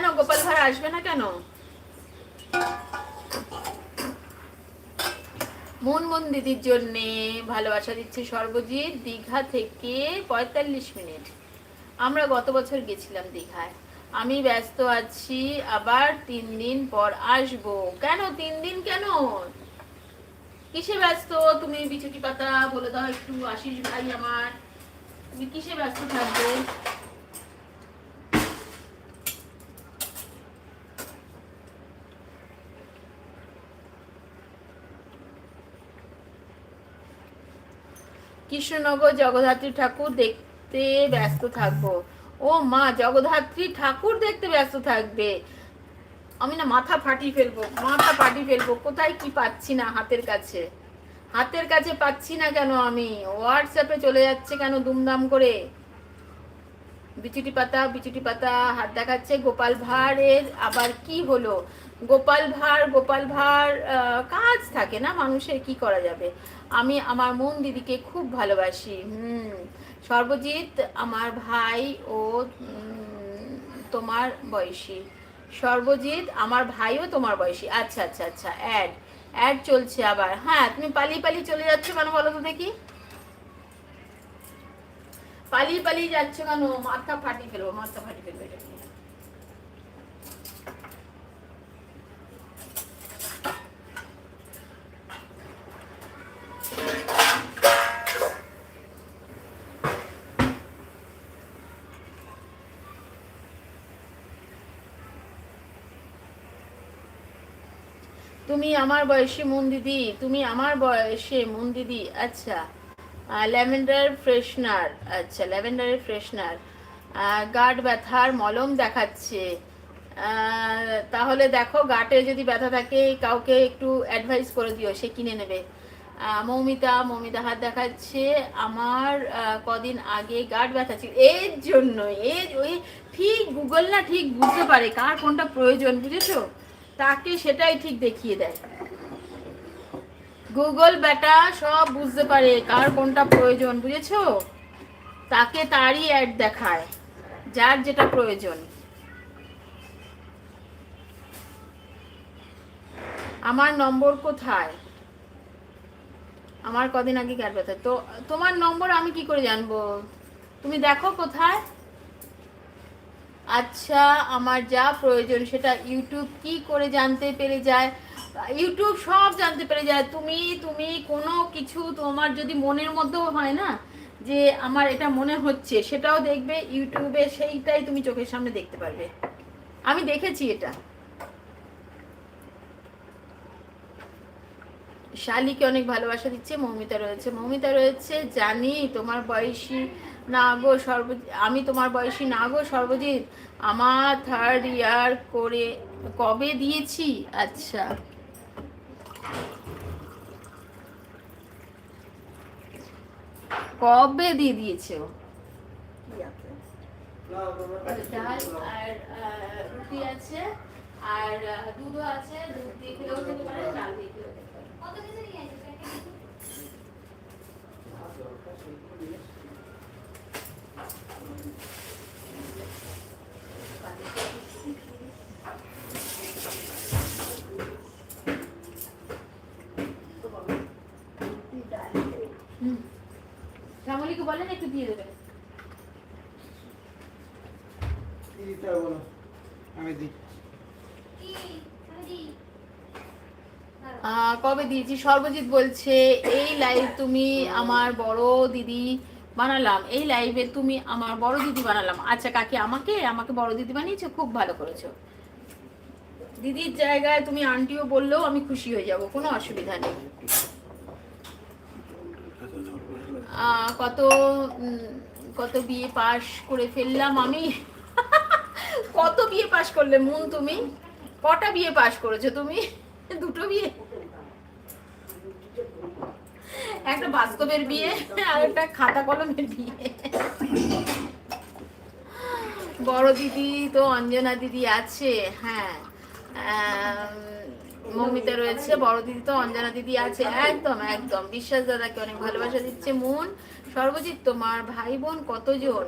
কেন? গোপাল ভাড় আসবে না কেন? মুনমুন দিদির জন্য ভালোবাসা দিচ্ছে সর্বজিৎ দীঘা থেকে পঁয়তাল্লিশ মিনিট। আমরা গত বছর গেছিলাম দীঘায়। আমি ব্যস্ত আছি, আবার তিন দিন পর আসব। কেন? তিন দিন কেন? কিসে ব্যস্ত? তুমি বিচুটি পাতা বলে দাও একটু আসিস ভাই আমার। তুমি কিসে ব্যস্ত থাকবে? কৃষ্ণনগর জগদ্ধাত্রী ঠাকুর দেখতে ব্যস্ত থাকব। ও মা, জগদ্ধাত্রী ঠাকুর দেখতে ব্যস্ত থাকবে। আমি না মাথা ফাটিয়ে ফেলব, মাথা ফাটিয়ে ফেলব। কোথায় কি পাচ্ছি না হাতের কাছে? হাতের কাছে পাচ্ছি না কেন আমি? হোয়াটসঅ্যাপে চলে যাচ্ছে কেন দুমদাম করে? বিচুটি পাতা বিচুটি পাতা হাত দেখাচ্ছে গোপাল ভাঁড়ের, আবার কি হলো? গোপাল ভাঁড় গোপাল ভাঁড় কাজ থাকে না মানুষের, কি করা যাবে? আমি আমার মন দিদিকে খুব ভালোবাসি। হুম, সর্বজিৎ আমার ভাই ও তোমার বয়সী। সর্বজিৎ আমার ভাইও তোমার বয়সী। আচ্ছা আচ্ছা আচ্ছা অ্যাড অ্যাড চলছে আবার। হ্যাঁ তুমি পালিয়ে পালিয়ে চলে যাচ্ছ কেন বলো তো দেখি? পালিয়ে পালিয়ে যাচ্ছ কেন? মাথা ফাটিয়ে ফেলব, মাথা ফাটিয়ে ফেলব তুমি আমার বয়সী মন দিদি, তুমি আমার বয়সে মন দিদি আচ্ছা। ল্যাভেন্ডার ফ্রেশনার আচ্ছা ল্যাভেন্ডারের ফ্রেশনার। গাট ব্যথার মলম দেখাচ্ছে। তাহলে দেখো, গাটে যদি ব্যথা থাকে, কাউকে একটু অ্যাডভাইস করে দিও, সে কিনে নেবে। মৌমিতা মৌমিতা হাত দেখাচ্ছে, আমার কদিন আগে গাট ব্যথা ছিল। এর জন্য এর ওই ঠিক গুগল না ঠিক বুঝতে পারে, কার কোনটা প্রয়োজন, বুঝেছ? তাকে সেটাই ঠিক দেখিয়ে দেয়। গুগল বেটা সব বুঝতে পারে, কার কোনটা প্রয়োজন, বুঝেছ? তাকে তারই অ্যাড দেখায়, যার যেটা প্রয়োজন। আমার নম্বর কোথায়? আমার কদিন আগে গ্যাট ব্যথা তো তোমার নম্বর আমি কি করে জানব? তুমি দেখো কোথায়? আচ্ছা আমার যা প্রয়োজন সেটা ইউটিউব কি করে জানতে পেরে যায়? ইউটিউব সব জানতে পেরে যায়। তুমি তুমি কোনো কিছু তোমার যদি মনের মধ্যেও হয় না যে আমার এটা মনে হচ্ছে, সেটাও দেখবে ইউটিউবে সেইটাই তুমি চোখের সামনে দেখতে পারবে। আমি দেখেছি এটা। শালিকে অনেক ভালোবাসা দিচ্ছে, মৌমিতা রয়েছে। মৌমিতা রয়েছে, জানি তোমার বয়সী না গো সর্ব আমি তোমার বয়সী না গো সর্বজিৎ। আমার থার্ড ইয়ার করে কবে দিয়েছি? আচ্ছা। কবে দিয়ে দিয়েছে ও? ডাল আর রুটি আছে আর দুধও আছে দুধ দিয়ে খেলেও খেতে পারে ডাল দিয়ে খেলেও খেতে পারে। শ্যামলীকে বলেন একটু দিয়ে দেবে কবে দিয়েছি? সর্বজিৎ বলছে এই লাইভ তুমি আমার বড় দিদি বানালাম। এই লাইভে তুমি আমার বড় দিদি বানালাম। আচ্ছা কাকি আমাকে? আমাকে বড় দিদি বানিয়েছো? খুব ভালো করেছ। দিদির জায়গায় তুমি আন্টিও বললেও আমি খুশি হয়ে যাব। কোনো অসুবিধা নেই। কত কত বিয়ে পাশ করে ফেললাম আমি? কত বিয়ে পাশ করলে মন তুমি? কটা বিয়ে পাশ করেছ তুমি? দুটো বিয়ে? একটা বাস্তবের বিয়ে আর একটা খাতা কলমের বিয়ে। বড় দিদি তো অঞ্জনা দিদি আছে হ্যাঁ। আম, মৌমিতা রয়েছে বড় দিদি তো অঞ্জনা দিদি আছে। একদম একদম। বিশ্বাস দাদাকে অনেক ভালোবাসা দিচ্ছে মন। সর্বজিৎ তোমার ভাই বোন কতজন?